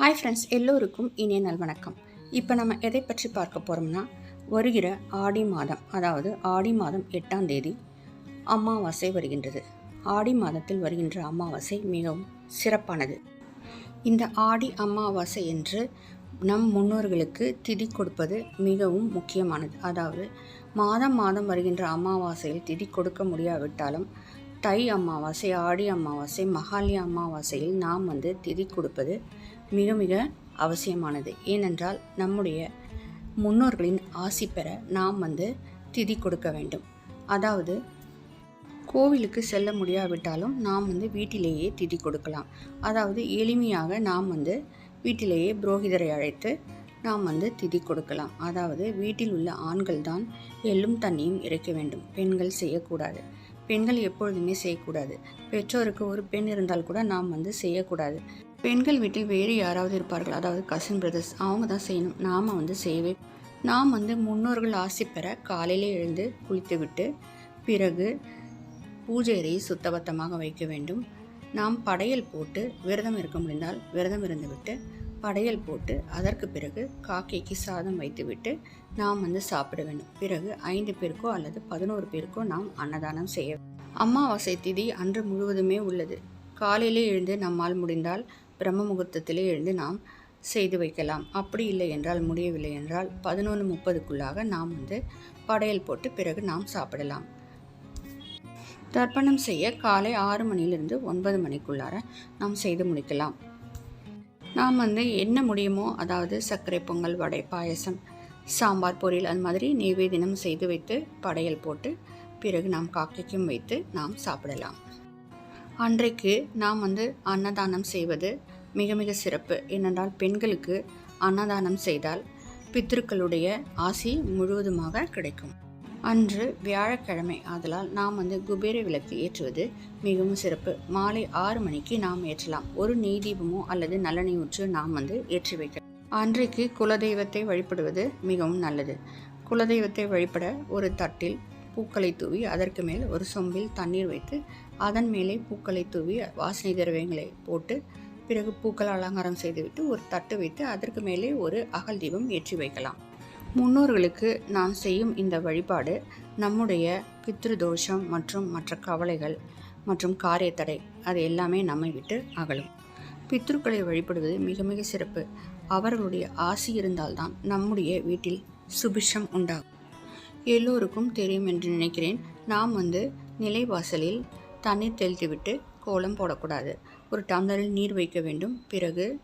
Hi friends எல்லோருக்கும் இனிய நல்வணக்கம். இப்போ நம்ம எதை பற்றி பார்க்க போகிறோம்னா வருகிற ஆடி மாதம் அதாவது ஆடி மாதம் எட்டாம் தேதி அமாவாசை வருகின்றது. ஆடி மாதத்தில் வருகின்ற அமாவாசை மிகவும் சிறப்பானது. இந்த ஆடி அமாவாசை என்று நம் முன்னோர்களுக்கு திதி கொடுப்பது மிகவும் முக்கியமானது. அதாவது மாதம் மாதம் வருகின்ற அமாவாசையில் திதி கொடுக்க முடியாவிட்டாலும் தை அமாவாசை ஆடி அமாவாசை மகாலி அமாவாசையில் நாம் வந்து திதி கொடுப்பது மிக மிக அவசியமானது. ஏனென்றால் நம்முடைய முன்னோர்களின் ஆசி பெற நாம் வந்து திதி கொடுக்க வேண்டும். அதாவது கோவிலுக்கு செல்ல முடியாவிட்டாலும் நாம் வந்து வீட்டிலேயே திதி கொடுக்கலாம். அதாவது எளிமையாக நாம் வந்து வீட்டிலேயே புரோகிதரை அழைத்து நாம் வந்து திதி கொடுக்கலாம். அதாவது வீட்டில் உள்ள ஆண்கள் தான் எள்ளும் தண்ணியும் இறைக்க வேண்டும். பெண்கள் செய்யக்கூடாது. பெண்கள் எப்பொழுதுமே செய்யக்கூடாது. பெற்றோருக்கு ஒரு பெண் இருந்தால் கூட நாம் வந்து செய்யக்கூடாது. பெண்கள் வீட்டில் வேறு யாராவது இருப்பார்கள். அதாவது கசின் பிரதர்ஸ் அவங்க தான் செய்யணும். நாம் வந்து செய்யவே நாம் வந்து முன்னோர்கள் ஆசை பெற காலையிலே எழுந்து குளித்துவிட்டு பிறகு பூஜை அறையை சுத்தபத்தமாக வைக்க வேண்டும். நாம் படையல் போட்டு விரதம் இருக்க முடிந்தால் விரதம் இருந்துவிட்டு படையல் போட்டு அதற்கு பிறகு காக்கைக்கு சாதம் வைத்துவிட்டு நாம் வந்து சாப்பிட வேண்டும். பிறகு ஐந்து பேருக்கோ அல்லது பதினோரு பேருக்கோ நாம் அன்னதானம் செய்ய அமாவாசை திதி அன்று முழுவதுமே உள்ளது. காலையிலே எழுந்து நம்மால் முடிந்தால் பிரம்ம முகூர்த்தத்திலே எழுந்து நாம் செய்து வைக்கலாம். அப்படி இல்லை என்றால் முடியவில்லை என்றால் பதினொன்று முப்பதுக்குள்ளாக நாம் வந்து படையல் போட்டு பிறகு நாம் சாப்பிடலாம். தர்ப்பணம் செய்ய காலை ஆறு மணியிலிருந்து ஒன்பது மணிக்குள்ளார நாம் செய்து முடிக்கலாம். நாம் வந்து என்ன முடியுமோ அதாவது சர்க்கரை பொங்கல் வடை பாயசம் சாம்பார் பொரியல் அது மாதிரி நெய்வேதினம் செய்து வைத்து படையல் போட்டு பிறகு நாம் காக்கைக்கும் வைத்து நாம் சாப்பிடலாம். அன்றைக்கு நாம் வந்து அன்னதானம் செய்வது மிக மிக சிறப்பு. ஏனென்றால் பெண்களுக்கு அன்னதானம் செய்தால் பித்திருக்களுடைய ஆசி முழுவதுமாக கிடைக்கும். அன்று வியாழக்கிழமை ஆதலால் நாம் வந்து குபேர விளக்கு ஏற்றுவது மிகவும் சிறப்பு. மாலை ஆறு மணிக்கு நாம் ஏற்றலாம். ஒரு நெய் தீபமோ அல்லது நல்லெண்ணெய் ஊற்று நாம் வந்து ஏற்றி வைக்கலாம் அன்றைக்கு குலதெய்வத்தை வழிபடுவது மிகவும் நல்லது. குலதெய்வத்தை வழிபட ஒரு தட்டில் பூக்களை தூவி அதற்கு மேல் ஒரு சொம்பில் தண்ணீர் வைத்து அதன் மேலே பூக்களை தூவி வாசனை திரவியங்களை போட்டு பிறகு பூக்கள் அலங்காரம் செய்துவிட்டு ஒரு தட்டு வைத்து அதற்கு மேலே ஒரு அகல் தீபம் ஏற்றி வைக்கலாம். முன்னோர்களுக்கு நாம் செய்யும் இந்த வழிபாடு நம்முடைய பித்ருதோஷம் மற்றும் மற்ற கவலைகள் மற்றும் காரியத்தடை அது எல்லாமே நம்மை விட்டு அகலும். பித்ருக்களை வழிபடுவது மிக மிக சிறப்பு. அவர்களுடைய ஆசி இருந்தால்தான் நம்முடைய வீட்டில் சுபிஷம் உண்டாகும். எல்லோருக்கும் தெரியும் என்று நினைக்கிறேன். நாம் வந்து நிலைவாசலில் தண்ணீர் தெளித்துவிட்டு கோலம் போடக்கூடாது. ஒரு டம்ளரில் நீர் வைக்க வேண்டும். பிறகு